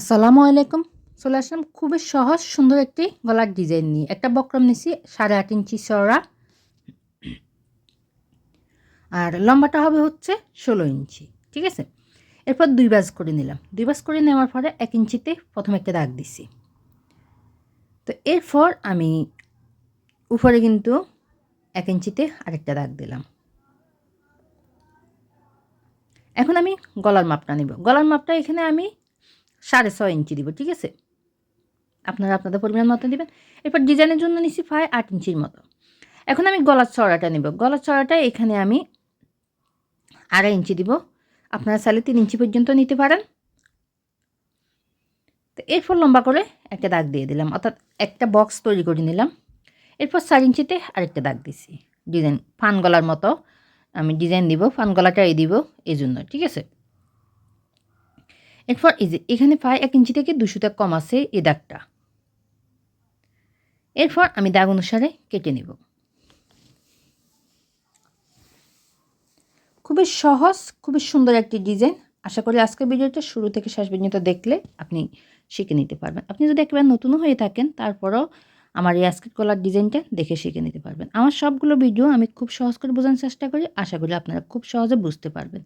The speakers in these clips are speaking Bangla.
আসসালামু আলাইকুম। চলে আসলাম খুবই সহজ, সুন্দর একটি গলার ডিজাইন নিয়ে। একটা বক্রম নিছি, সাড়ে আট ইঞ্চি চড়া আর লম্বাটা হবে হচ্ছে ষোলো ইঞ্চি, ঠিক আছে? এরপর দুই বাজ করে নিলাম। দুই বাজ করে নেওয়ার পরে এক ইঞ্চিতে প্রথম একটা দাগ দিছি। তো এরপর আমি উপরে কিন্তু এক ইঞ্চিতে আরেকটা দাগ দিলাম। এখন আমি গলার মাপটা নিব। গলার মাপটা এখানে আমি সাড়ে ছয় ইঞ্চি দিব, ঠিক আছে? আপনারা আপনাদের পরিমাণ মতো দিবেন। এরপর ডিজাইনের জন্য নিচ্ছি প্রায় আট ইঞ্চির মতো। এখন আমি গলার চড়াটা নেব। গলার চড়াটা এখানে আমি আড়াই ইঞ্চি দিব। আপনারা চাইলে তিন ইঞ্চি পর্যন্ত নিতে পারেন। তো এরপর লম্বা করে একটা দাগ দিয়ে দিলাম, অর্থাৎ একটা বক্স তৈরি করে নিলাম। এরপর চার ইঞ্চিতে আরেকটা দাগ দিছি। ডিজাইন, ফান গলার মতো আমি ডিজাইন দিব, ফান গলাটা এই দিব এই জন্য ঠিক আছে? এরপর এই যে, এখানে প্রায় এক ইঞ্চি থেকে দুশোটা কম আছে এই দাগটা। এরপর আমি দাগ অনুসারে কেটে নেব। খুবই সহজ, খুবই সুন্দর একটি ডিজাইন। আশা করি আজকের ভিডিওটা শুরু থেকে শেষ পর্যন্ত দেখলে আপনি শিখে নিতে পারবেন। আপনি যদি একেবারে নতুনও হয়ে থাকেন, তারপরও আমার এই আজকের কলার ডিজাইনটা দেখে শিখে নিতে পারবেন। আমার সবগুলো ভিডিও আমি খুব সহজ করে বোঝানোর চেষ্টা করি। আশা করি আপনারা খুব সহজে বুঝতে পারবেন।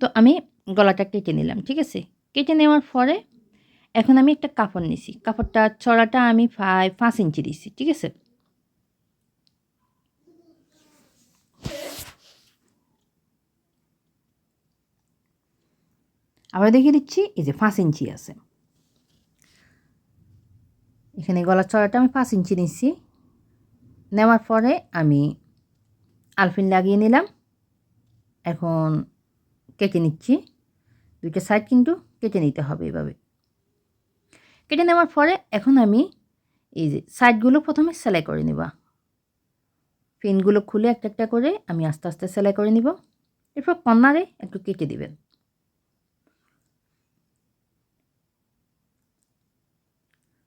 তো আমি গলাটা কেটে নিলাম, ঠিক আছে? কেটে নেওয়ার পরে এখন আমি একটা কাপড় নিছি। কাপড়টা, চড়াটা আমি পাঁচ ইঞ্চি দিছি, ঠিক আছে? আবার দেখিয়ে দিচ্ছি, এই যে পাঁচ ইঞ্চি আছে। এখানে গলার চড়াটা আমি পাঁচ ইঞ্চি নিচ্ছি নেওয়ার পরে আমি আলফিন লাগিয়ে নিলাম। এখন কেটে নিচ্ছি। দুইটা সাইড কিন্তু কেটে নিতে হবে এভাবে। কেটে নেওয়ার পরে এখন আমি এই যে সাইডগুলো প্রথমে সেলাই করে নেব। পিনগুলো খুলে একটা একটা করে আমি আস্তে আস্তে সেলাই করে নিব। এরপর কর্নারে একটু কেটে দিবেন।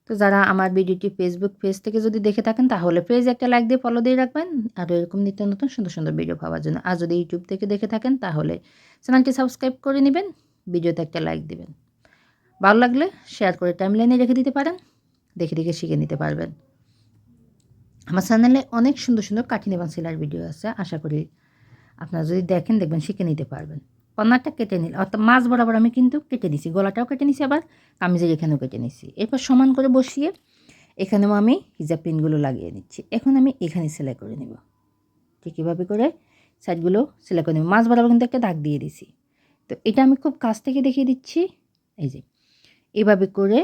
তো যারা আমার ভিডিওটি ফেসবুক পেজ থেকে যদি দেখে থাকেন, তাহলে পেজ একটা লাইক দিয়ে ফলো দিয়ে রাখবেন। আর এরকম নিত্য নতুন সুন্দর সুন্দর ভিডিও পাওয়ার জন্য। আর যদি ইউটিউব থেকে দেখে থাকেন, তাহলে চ্যানেলটি সাবস্ক্রাইব করে নেবেন। ভিডিওতে একটা লাইক দিবেন। ভালো লাগলে শেয়ার করে টাইমলাইনে রেখে দিতে পারেন, দেখে দেখে শিখে নিতে পারবেন। আমার চ্যানেলে অনেক সুন্দর সুন্দর কাঠিন এবং সেলার ভিডিও আছে, আশা করি আপনারা যদি দেখেন, দেখবেন, শিখে নিতে পারবেন। কর্নারটা কেটে নিল, অর্থাৎ মাছ বরাবর আমি কিন্তু কেটে নিছি, গলাটাও কেটে নিছি আবার, কামিজের এখানেও কেটে নিছি। এরপর সমান করে বসিয়ে এখানেও আমি হিজাব পিনগুলো লাগিয়ে নিচ্ছি। এখন আমি এখানে সেলাই করে নেব। ঠিক এভাবে করে সাইডগুলো সেলাই করে নেব। মাছ বরাবর কিন্তু একটা দাগ দিয়ে দিছি। তো এটা আমি খুব কাছ থেকে দেখিয়ে দিচ্ছি। এই যে, এভাবে করে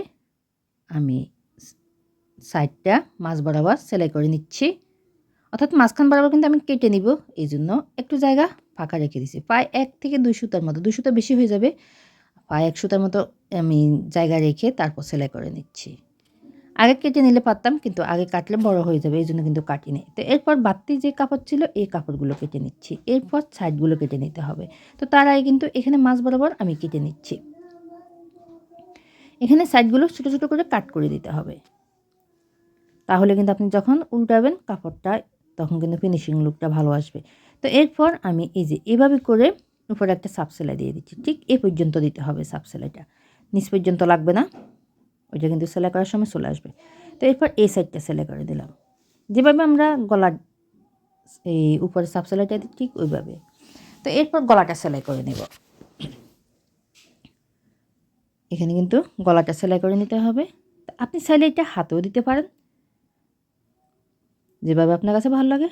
আমি সাইডটা মাছ বরাবর সেলাই করে নিচ্ছি। অর্থাৎ মাঝখান বরাবর কিন্তু আমি কেটে নিব, এই জন্য একটু জায়গা ফাঁকা রেখে দিছি। প্রায় এক থেকে দুই সুতার মতো, দুই সুতা বেশি হয়ে যাবে। প্রায় এক সুতার মতো আমি জায়গা রেখে তারপর সেলাই করে নিচ্ছি। আগে কেটে নিলে পারতাম, কিন্তু আগে কাটলে বড় হয়ে যাবে, এই জন্য কিন্তু কাটিনি। তো এরপর বাড়তি যে কাপড় ছিল, এই কাপড়গুলো কেটে নিচ্ছি। এরপর সাইডগুলো কেটে নিতে হবে। তো তার আগে কিন্তু এখানে মাছ বরাবর আমি কেটে নিচ্ছি। এখানে সাইডগুলো ছোটো ছোটো করে কাট করে দিতে হবে। তাহলে কিন্তু আপনি যখন উল্টাবেন কাপড়টা, তখন কিন্তু ফিনিশিং লুকটা ভালো আসবে। তো এরপর আমি এই যে এভাবে করে উপরে একটা সাপ সেলাই দিয়ে দিচ্ছি। ঠিক এ পর্যন্ত দিতে হবে সাপ সেলাইটা নিচ পর্যন্ত লাগবে না। ওইটা কিন্তু সেলাই করার সময় চলে আসবে। তো এরপর এই সাইডটা সেলাই করে দিলাম। যেভাবে আমরা গলার এই উপরে সাপ সেলাইটা দিই, ঠিক ওইভাবে। তো এরপর গলাটা সেলাই করে নেব। এখানে কিন্তু গলাটা সেলাই করে নিতে হবে। আপনি এটা হাতেও দিতে পারেন। যেভাবে আপনার কাছে ভালো লাগে।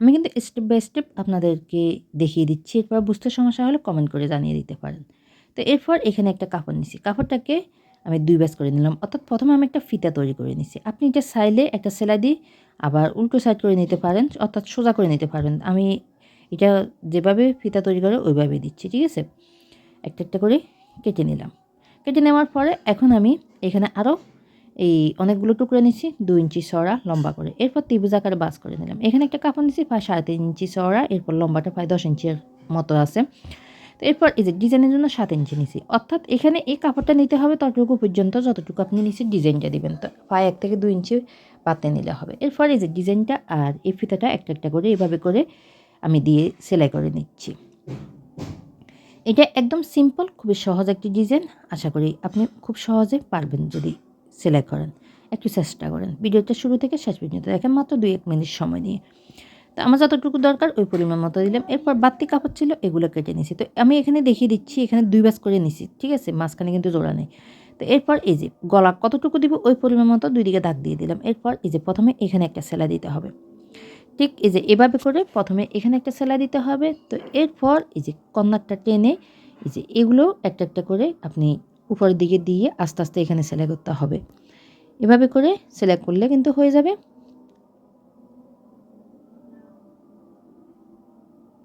আমি কিন্তু স্টেপ বাই স্টেপ আপনাদেরকে দেখিয়ে দিচ্ছি। এরপর বুঝতে সমস্যা হলে কমেন্ট করে জানিয়ে দিতে পারেন। তো এরপর এখানে একটা কাপড় নিছি। কাপড়টাকে আমি দুই ব্যাস করে নিলাম। অর্থাৎ প্রথমে আমি একটা ফিতা তৈরি করে নিছি। আপনি এটা সাইলে একটা সেলাই দিয়ে আবার উল্টো সাইড করে নিতে পারেন, অর্থাৎ সোজা করে নিতে পারবেন আমি এটা যেভাবে ফিতা তৈরি করে ওইভাবে দিচ্ছি, ঠিক আছে? একটা একটা করে কেটে নিলাম। কেটে নেওয়ার পরে এখন আমি এখানে আরও এই অনেকগুলো টুকরো নিচ্ছি দু ইঞ্চি সরা, লম্বা করে। এরপর ত্রিভুজ আকারে বাস করে নিলাম। এখানে একটা কাপড় নিচ্ছি প্রায় সাড়ে তিন ইঞ্চি সরা, এরপর লম্বাটা প্রায় দশ ইঞ্চির মতো আছে। তো এরপর এই যে ডিজাইনের জন্য সাত ইঞ্চি নিছি। অর্থাৎ এখানে এই কাপড়টা নিতে হবে ততটুকু পর্যন্ত, যতটুকু আপনি নিচে ডিজাইনটা দিবেন। তো প্রায় এক থেকে দুই ইঞ্চি পাতে নিলে হবে। এরপর এই যে ডিজাইনটা আর এই ফিতাটা একটা একটা করে এভাবে করে আমি দিয়ে সেলাই করে নিচ্ছি। এটা একদম সিম্পল, খুবই সহজ একটি ডিজাইন। আশা করি আপনি খুব সহজে পারবেন যদি সেলাই করেন। একটু চেষ্টা করেন। ভিডিওটা শুরু থেকে শেষ পর্যন্ত দেখেন মাত্র দুই এক মিনিট সময় নিয়ে। তো আমার যতটুকু দরকার ওই পরিমাণ মতো দিলাম। এরপর বাড়তি কাপড় ছিল, এগুলো কেটে নিছি। তো আমি এখানে দেখিয়ে দিচ্ছি, এখানে দুই বাস করে নিছি, ঠিক আছে? মাঝখানে কিন্তু জোড়া নেই। তো এরপর এই যে গলা কতটুকু দিব ওই পরিমাণ মতো দুই দিকে দাগ দিয়ে দিলাম। এরপর এই যে প্রথমে এখানে একটা সেলাই দিতে হবে। ঠিক এই যে এভাবে করে প্রথমে এখানে একটা সেলাই দিতে হবে। তো এরপর এই যে কর্নারটা টেনে এই যে এগুলো একটা একটা করে আপনি উপরের দিকে দিয়ে আস্তে আস্তে এখানে সেলাই করতে হবে। এভাবে করে সেলাই করলে কিন্তু হয়ে যাবে।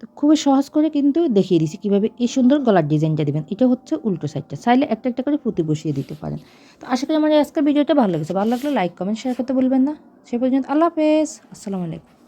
তো খুবই সহজ করে কিন্তু দেখিয়ে দিছি কীভাবে এই সুন্দর গলার ডিজাইনটা দিবেন। এটা হচ্ছে উল্টো সাইডটা চাইলে একটা একটা করে পুঁতি বসিয়ে দিতে পারেন। তো আশা করি আমার আজকের ভিডিওটা ভালো লেগেছে। ভালো লাগলে লাইক কমেন্ট শেয়ার করতে বলবেন না। সে পর্যন্ত আল্লাহ হাফেজ। আসসালামু আলাইকুম।